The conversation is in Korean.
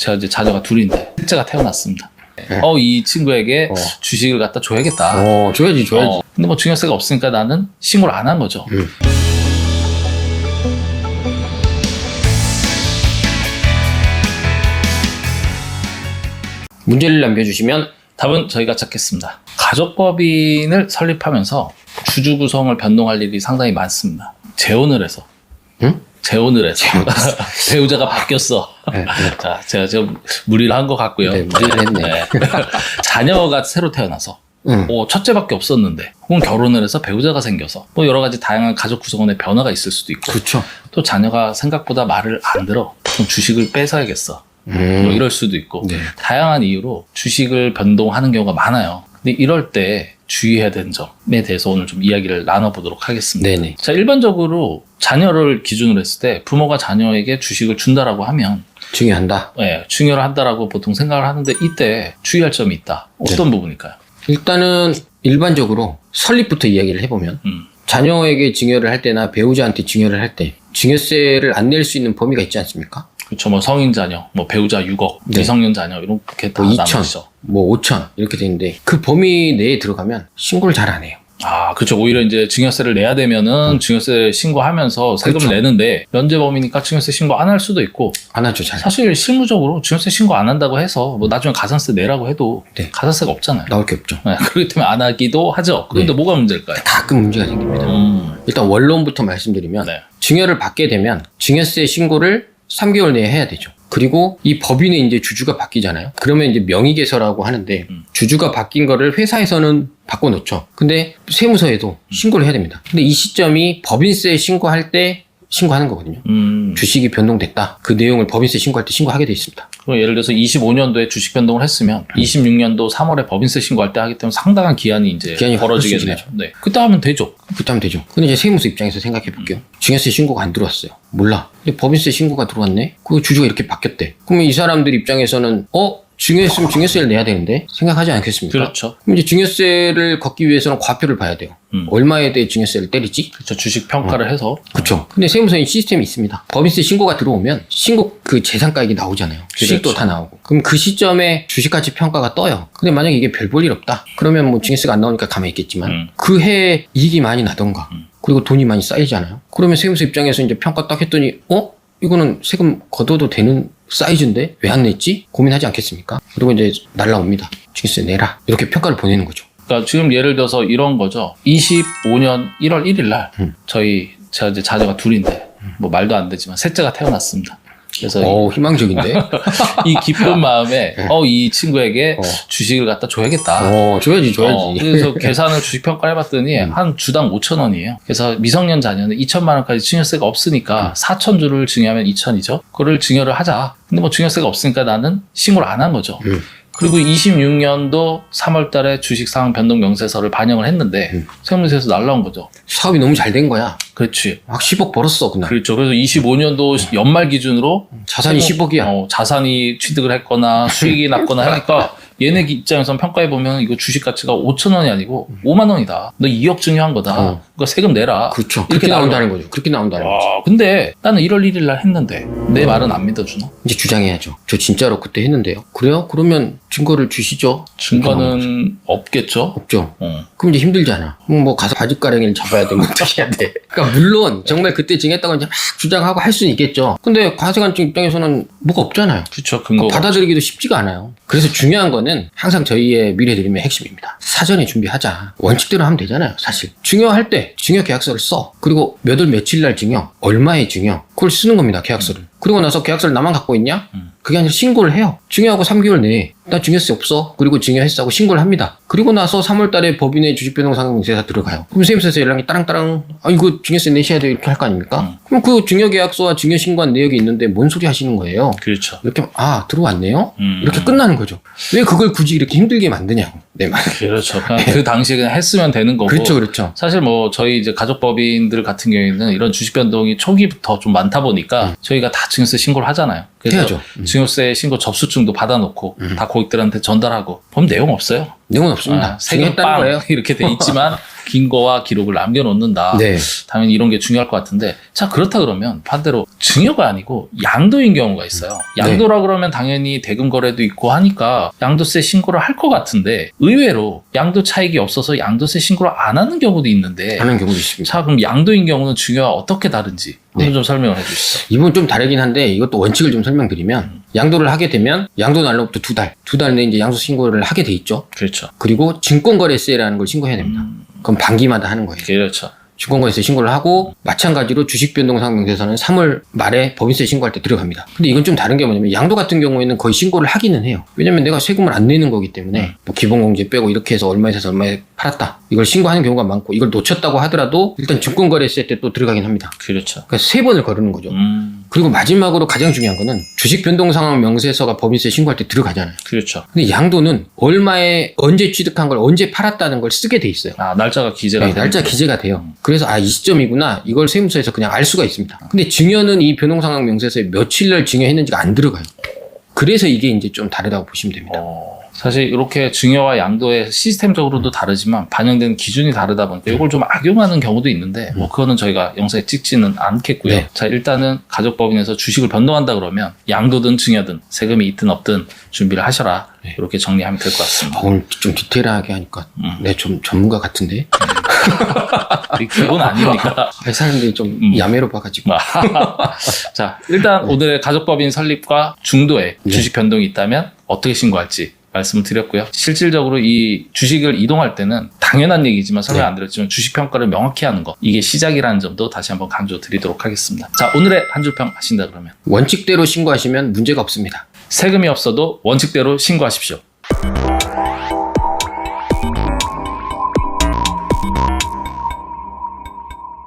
제가 이제 자녀가 둘인데 셋째가 태어났습니다. 네. 어, 이 친구에게 어. 주식을 갖다 줘야겠다. 어, 줘야지, 줘야지. 어, 근데 뭐 증여세가 없으니까 나는 신고를 안 한 거죠. 음. 문제를 남겨주시면 답은 저희가 찾겠습니다. 가족법인을 설립하면서 주주 구성을 변동할 일이 상당히 많습니다. 재혼을 해서. 응? 재혼을 해서. 배우자가 바뀌었어. 네, 네. 자, 제가 좀 무리를 한 것 같고요. 네, 무리를 했네. 자녀가 새로 태어나서 응. 뭐 첫째밖에 없었는데 혹은 결혼을 해서 배우자가 생겨서 뭐 여러 가지 다양한 가족 구성원의 변화가 있을 수도 있고 그렇죠. 또 자녀가 생각보다 말을 안 들어 그럼 주식을 뺏어야겠어 뭐 음. 이럴 수도 있고 네. 다양한 이유로 주식을 변동하는 경우가 많아요 근데 이럴 때 주의해야 되는 점에 대해서 오늘 좀 이야기를 나눠보도록 하겠습니다 네네. 자 일반적으로 자녀를 기준으로 했을 때 부모가 자녀에게 주식을 준다라고 하면 중요한다. 예, 중요를 한다라고 보통 생각을 하는데 이때 주의할 점이 있다 어떤 부분일까요? 일단은 일반적으로 설립부터 이야기를 해보면 음. 자녀에게 증여를 할 때나 배우자한테 증여를 할 때 증여세를 안 낼 수 있는 범위가 있지 않습니까? 그렇죠. 뭐 성인 자녀, 뭐 배우자 6억, 네. 미성년 자녀 이렇게 다 뭐 2천, 나누죠. 뭐 5천 이렇게 되는데 그 범위 내에 들어가면 신고를 잘 안 해요. 아, 그렇죠. 오히려 이제 증여세를 내야 되면은 증여세 신고하면서 세금을 음. 그렇죠. 내는데 면제범위니까 증여세 신고 안 할 수도 있고 안 하죠, 잘. 사실 실무적으로 증여세 신고 안 한다고 해서 뭐 나중에 가산세 내라고 해도 네. 가산세가 없잖아요. 나올 게 없죠. 네, 그렇기 때문에 안 하기도 하죠. 그런데 네. 뭐가 문제일까요? 가끔 문제가 생깁니다. 음, 일단 원론부터 말씀드리면 네. 증여를 받게 되면 증여세 신고를 3개월 내에 해야 되죠. 그리고 이 법인의 이제 주주가 바뀌잖아요. 그러면 이제 명의개설하고 하는데 음. 주주가 바뀐 거를 회사에서는 바꿔놓죠. 근데 세무서에도 신고를 해야 됩니다. 근데 이 시점이 법인세 신고할 때 신고하는 거거든요. 음. 주식이 변동됐다. 그 내용을 법인세 신고할 때 신고하게 돼 있습니다. 그럼 예를 들어서 25년도에 주식 변동을 했으면 음. 26년도 3월에 법인세 신고할 때 하기 때문에 상당한 기한이 이제 기한이 벌어지겠네요. 훨씬 네. 그때 하면 되죠. 그렇게 하면 되죠. 근데 이제 세무서 입장에서 생각해 볼게요. 증여세 신고가 안 들어왔어요. 몰라. 근데 법인세 신고가 들어왔네? 그 주주가 이렇게 바뀌었대. 그러면 이 사람들 입장에서는, 어? 증여했으면 증여세를 내야 되는데? 생각하지 않겠습니까? 그렇죠. 그럼 이제 증여세를 걷기 위해서는 과표를 봐야 돼요. 음. 얼마에 대해 증여세를 때리지? 그렇죠. 주식 평가를 해서 그렇죠. 근데 세무서에 시스템이 있습니다. 법인세 신고가 들어오면 신고 그 재산가액이 나오잖아요. 수익도 그렇죠. 다 나오고. 그럼 그 시점에 주식가치 평가가 떠요. 근데 만약에 이게 별 볼 일 없다. 그러면 뭐 증여세가 안 나오니까 가만히 있겠지만 음. 그 해에 이익이 많이 나던가 음. 그리고 돈이 많이 쌓이잖아요. 그러면 세무서 입장에서 이제 평가 딱 했더니 어? 이거는 세금 걷어도 되는 사이즈인데 왜 안 냈지? 고민하지 않겠습니까? 그리고 이제 날라옵니다. 증여세 내라. 이렇게 평가를 보내는 거죠. 그러니까 지금 예를 들어서 이런 거죠. 25년 1월 1일 날 음. 저희 제가 이제 자녀가 둘인데 뭐 말도 안 되지만 셋째가 태어났습니다. 그래서 어 희망적인데. 이 기쁜 마음에 어 이 친구에게 어. 주식을 갖다 줘야겠다. 어 줘야지 줘야지. 어, 그래서 계산을 주식 평가를 해봤더니 음. 한 주당 5천 원이에요. 그래서 미성년 자녀는 2천만 원까지 증여세가 음. 없으니까 4천 주를 증여하면 2천이죠. 그거를 증여를 하자. 근데 뭐 증여세가 없으니까 나는 신고를 안 한 거죠. 음. 그리고 26년도 3월 달에 주식 상황 변동 명세서를 반영을 했는데 음. 세무서에서 날라온 거죠. 사업이 너무 잘 된 거야. 그렇지. 막 10억 벌었어 그날. 그렇죠. 그래서 25년도 연말 기준으로 자산이 세무- 10억이야. 어, 자산이 취득을 했거나 수익이 났거나 하니까 얘네 입장에선 평가해 보면 이거 주식 가치가 5천 원이 아니고 5만 원이다. 너 2억 증여한 거다. 어. 그러니까 세금 내라. 그렇죠. 그렇게 나온다는 거죠. 그렇게 나온다는 거죠. 와, 근데 나는 1월 1일 날 했는데 내 말은 안 믿어주나? 이제 주장해야죠. 저 진짜로 그때 했는데요. 그래요? 그러면 증거를 주시죠. 증거는 없겠죠. 없죠. 어. 그럼 이제 힘들잖아. 그럼 뭐 가서 바짓가랭이를 잡아야 되면 어떻게 해야 돼? 그러니까 물론 정말 그때 증했다고 이제 막 주장하고 할 수는 있겠죠. 근데 과세관청 입장에서는 뭐가 없잖아요. 그렇죠. 근거. 그러니까 받아들이기도 쉽지가 않아요. 그래서 중요한 거는 항상 저희의 미래 드림의 핵심입니다. 사전에 준비하자. 원칙대로 하면 되잖아요, 사실. 증여할 때 증여 계약서를 써. 그리고 몇 월 며칠 날 증여, 얼마의 증여. 그걸 쓰는 겁니다, 계약서를. 그리고 나서 계약서를 나만 갖고 있냐? 음. 그게 아니라 신고를 해요. 증여하고 3개월 내에 나 증여세 없어. 그리고 증여했어 하고 신고를 합니다. 그리고 나서 3월 달에 법인의 주식변동 상황공세사 들어가요. 그럼 세무서에서 연락이 따랑따랑 아 이거 증여세 내셔야 돼요 이렇게 할 거 아닙니까? 음. 그럼 그 증여계약서와 증여신고한 내역이 있는데 뭔 소리 하시는 거예요? 그렇죠. 이렇게 아 들어왔네요. 음. 이렇게 끝나는 거죠. 왜 그걸 굳이 이렇게 힘들게 만드냐고 내 말. 그렇죠. 그냥 그 당시에 그냥 했으면 되는 거고. 그렇죠, 그렇죠. 사실 뭐 저희 이제 가족법인들 같은 경우에는 이런 주식 변동이 초기부터 좀 많다 보니까 저희가 다 증여세 신고를 하잖아요. 그래서 해야죠. 음. 증여세 신고 접수증도 받아놓고 다 고객들한테 전달하고 보면 내용 없어요. 내용은 없습니다. 아, 세금 빵 거예요. 이렇게 돼 있지만 근거와 기록을 남겨놓는다. 네. 당연히 이런 게 중요할 것 같은데 자 그렇다 그러면 반대로 증여가 아니고 양도인 경우가 있어요. 네. 양도라 그러면 당연히 대금 거래도 있고 하니까 양도세 신고를 할 것 같은데 의외로 양도 차익이 없어서 양도세 신고를 안 하는 경우도 있는데 하는 경우도 있습니다. 자 그럼 양도인 경우는 증여와 어떻게 다른지 네. 좀 설명을 해주시죠. 이분 좀 다르긴 한데 이것도 원칙을 좀 설명드리면 양도를 하게 되면 양도 날로부터 두 달, 두 달 내에 이제 양도 신고를 하게 돼 있죠. 그렇죠. 그리고 증권거래세라는 걸 신고해야 됩니다. 음, 그럼 반기마다 하는 거예요. 그렇죠. 증권거래세 신고를 하고 마찬가지로 주식변동상명세서는 3월 말에 법인세 신고할 때 들어갑니다. 근데 이건 좀 다른 게 뭐냐면 양도 같은 경우에는 거의 신고를 하기는 해요. 왜냐면 내가 세금을 안 내는 거기 때문에 뭐 기본공제 빼고 이렇게 해서 얼마에 사서 얼마에 팔았다. 이걸 신고하는 경우가 많고 이걸 놓쳤다고 하더라도 일단 증권거래세 때 또 들어가긴 합니다. 그렇죠. 그러니까 세 번을 거르는 거죠. 음, 그리고 마지막으로 가장 중요한 거는 주식 변동 상황 명세서가 법인세 신고할 때 들어가잖아요. 그렇죠. 근데 양도는 얼마에 언제 취득한 걸 언제 팔았다는 걸 쓰게 돼 있어요. 아 날짜가 기재가 네, 되는 날짜. 기재가 돼요. 그래서 아 이 시점이구나 이걸 세무서에서 그냥 알 수가 있습니다. 근데 증여는 이 변동 상황 명세서에 며칠 날 증여했는지가 안 들어가요. 그래서 이게 이제 좀 다르다고 보시면 됩니다. 어, 사실 이렇게 증여와 양도의 시스템적으로도 다르지만 반영되는 기준이 다르다 보니까 이걸 좀 악용하는 경우도 있는데 뭐 그거는 저희가 영상에 찍지는 않겠고요. 네. 자 일단은 가족법인에서 주식을 변동한다 그러면 양도든 증여든 세금이 있든 없든 준비를 하셔라 네. 이렇게 정리하면 될 것 같습니다. 아, 오늘 좀 디테일하게 하니까 음. 네, 좀 전문가 같은데 이 기본 아닙니까? 아, 사람들이 좀 음. 야매로 봐가지고 자 일단 오늘의 가족법인 설립과 중도에 네. 주식 변동이 있다면 어떻게 신고할지 말씀을 드렸고요. 실질적으로 이 주식을 이동할 때는 당연한 얘기지만 설명 네. 안 드렸지만 주식 평가를 명확히 하는 것 이게 시작이라는 점도 다시 한번 강조드리도록 하겠습니다. 자 오늘의 한 줄평 하신다 그러면 원칙대로 신고하시면 문제가 없습니다. 세금이 없어도 원칙대로 신고하십시오.